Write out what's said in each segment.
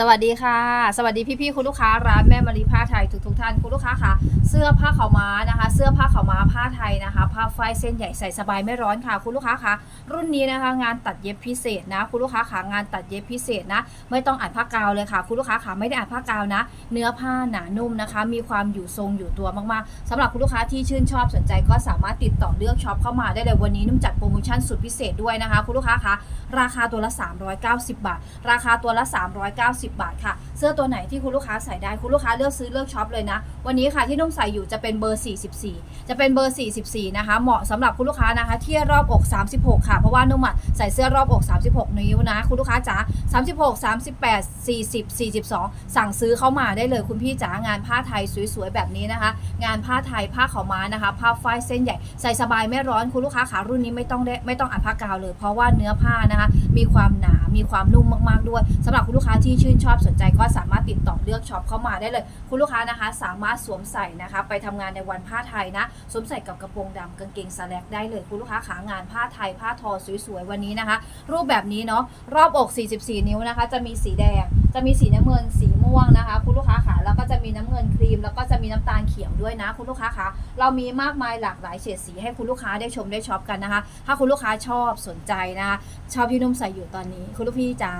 สวัสดีค่ะ สวัสดีพี่ๆคุณลูกค้าร้านแม่มารีผ้าไทยทุกๆท่านคุณลูกค้าค่ะ เสื้อผ้าขาวม้านะคะ เสื้อผ้าขาวม้าผ้าไทยนะคะ ผ้าฝ้ายเส้นใหญ่ใส่สบายไม่ร้อนค่ะ คุณลูกค้าค่ะ รุ่นนี้นะคะ งานตัดเย็บพิเศษนะ คุณลูกค้าค่ะงานตัดเย็บพิเศษนะ ไม่ต้องอัดผ้ากาวเลยค่ะ คุณลูกค้าค่ะไม่ได้อัดผ้ากาวนะ เนื้อผ้าหนานุ่มนะคะ มีความอยู่ทรงอยู่ตัวมากๆสำหรับคุณลูกค้าที่ชื่นชอบสนใจก็สามารถติดต่อเลือกช็อปเข้ามาได้เลยวันนี้นุ่มจัดโปรโมชั่นสุดพิเศษด้วยนะคะ คุณลูกค้าคะราคาตัวละ 390 บาท ราคาตัวละ 390บาทค่ะ เสื้อตัวไหนที่คุณลูกค้าใส่ได้คุณลูกค้าเลือกซื้อเลือกช็อปเลยนะ วันนี้ค่ะที่นุ่มใส่อยู่จะเป็นเบอร์ 44 จะเป็นเบอร์ 44 นะคะ เหมาะสำหรับคุณลูกค้านะคะ ที่รอบอก 36 ค่ะ เพราะว่านุ่มอะใส่เสื้อรอบอก 36 นิ้วนะ คุณลูกค้าจ๋า36 38 40 42 สั่งซื้อเข้ามาได้เลยคุณพี่จ๋างานผ้าไทยสวยๆแบบนี้นะคะ งานผ้าไทยผ้าขาวม้านะคะผ้าฝ้ายเส้นใหญ่ใส่สบายไม่ร้อนคุณลูกค้าขารุ่นนี้ไม่ต้องได้ไม่ต้องอัดผ้ากาวเลย เพราะว่าเนื้อผ้านะคะมีความหนา มีความนุ่มมากๆด้วยสำหรับคุณลูกค้าที่ชื่นชอบสนใจก็สามารถติดต่อเลือกช็อปเข้ามาได้เลย คุณลูกค้านะคะ สามารถสวมใส่นะคะ ไปทำงานในวันผ้าไทยนะสวมใส่กับกระโปรงดำกางเกงสแลกได้เลยคุณลูกค้าขางานผ้าไทยผ้าทอสวยๆวันนี้นะคะ รูปแบบนี้เนาะรอบอก 44 นิ้วนะคะ จะมีสีแดง จะมีสีน้ำเงินสีม่วงนะคะ มแล้วก็จะมีน้ำตาลเขียวด้วยนะคุณลูกค้าคะเรามีมากมายหลากหลายเฉดสีให้คุณลูกค้าได้ชมได้ช็อปกันนะคะ ถ้าคุณลูกค้าชอบสนใจนะคะชอบที่นุ่มใส่อยู่ตอนนี้ คุณลูกพี่จ๋า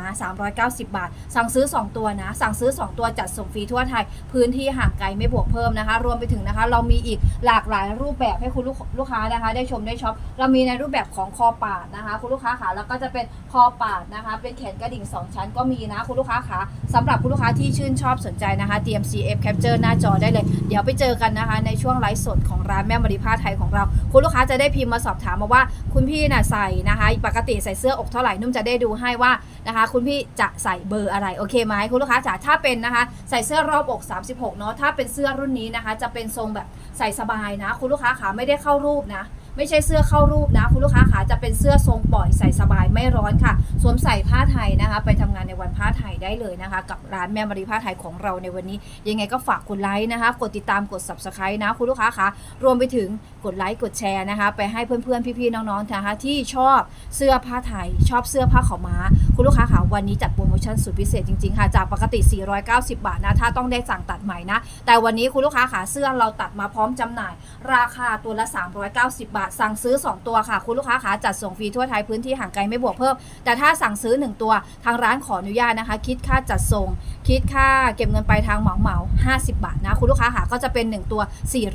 390 บาท สั่งซื้อ 2 ตัวนะ สั่งซื้อ 2 ตัวจัดส่งฟรีทั่วไทย พื้นที่ห่างไกลไม่บวกเพิ่มนะคะ รวมไปถึงนะคะ เรามีอีกหลากหลายรูปแบบให้คุณลูกลูกค้านะคะ ได้ชมได้ช็อป เรามีในรูปแบบของคอปาดนะคะ คุณลูกค้าขาแล้วก็จะเป็นคอปาดนะคะ เป็นแขนกระดิ่ง 2 ชั้นก็มีนะ คุณลูกค้าขาสำหรับคุณลูกค้าที่ชื่นชอบสนใจนะคะ TMCF Capture หน้าจอได้เลย เดี๋ยวไปเจอกันนะคะ ในช่วงไลฟ์สดของร้านแม่มาริผ้าไทยของเรา คุณลูกค้าจะได้พิมพ์มาสอบถามมาว่า คุณพี่น่ะใส่นะคะ ปกติใส่เสื้ออกเท่าไหร่นุ่มจะได้ดูให้ว่านะคะ คุณพี่จะใส่เบอร์อะไรโอเคไหมคุณลูกค้าจ๋าถ้าเป็นนะคะ ใส่เสื้อรอบอก 36เนาะถ้าเป็นเสื้อรุ่นนี้นะคะ จะเป็นทรงแบบใส่สบายนะ คุณลูกค้าขาไม่ได้เข้ารูปนะ ไม่ใช่เสื้อเข้ารูปนะ คุณลูกค้าขาจะเป็นเสื้อทรงปล่อยใส่สบายไม่ร้อนค่ะ สวมใส่ผ้าไทยนะคะ ไปทำงานในวันผ้าไทยได้เลยนะคะ กับร้านแม่มารีผ้าไทยของเราในวันนี้ ยังไงก็ฝากกดไลค์นะคะ กดติดตามกด subscribe นะคุณลูกค้าคะรวมไปถึงกดไลค์กดแชร์นะคะ ไปให้เพื่อนๆพี่ๆน้องๆนะคะที่ชอบเสื้อผ้าไทย ชอบเสื้อผ้าขาวม้า คุณลูกค้าคะวันนี้จัดโปรโมชั่นสุดพิเศษจริงๆ ค่ะ จากปกติ 490 บาทนะ ถ้าต้องได้สั่งตัดใหม่นะ แต่วันนี้คุณลูกค้าขาเสื้อเราตัดมาพร้อมจำหน่าย ราคาตัวละ 390 บาท สั่งซื้อ 2 ตัวค่ะ คุณลูกค้าขาจัดส่งฟรีทั่วไทยพื้นที่ห่างไกลไม่บวกเพิ่ม แต่ถ้าสั่งซื้อ 1 ตัว ทางร้านขออนุญาตนะคะ คิดค่าจัดส่ง คิดค่าเก็บเงินปลายทางเหมาเหมา50 บาทนะ คุณลูกค้าขาก็จะเป็น 1 ตัว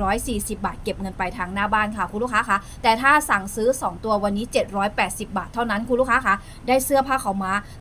440 บาท เก็บเงินปลายทางหน้าบ้านค่ะคุณลูกค้าคะแต่ถ้าสั่งซื้อ 2 ตัววันนี้ 780 บาท เท่านั้นคุณลูกค้าคะได้เสื้อผ้าขาวม้า